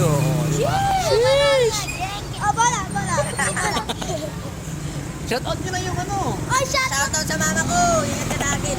video. Oh, di ba? Oh, bola, bola. Shout out nyo na yung ano. Oh, shut up. Shoutout sa mama ko. Ingat ka lagi.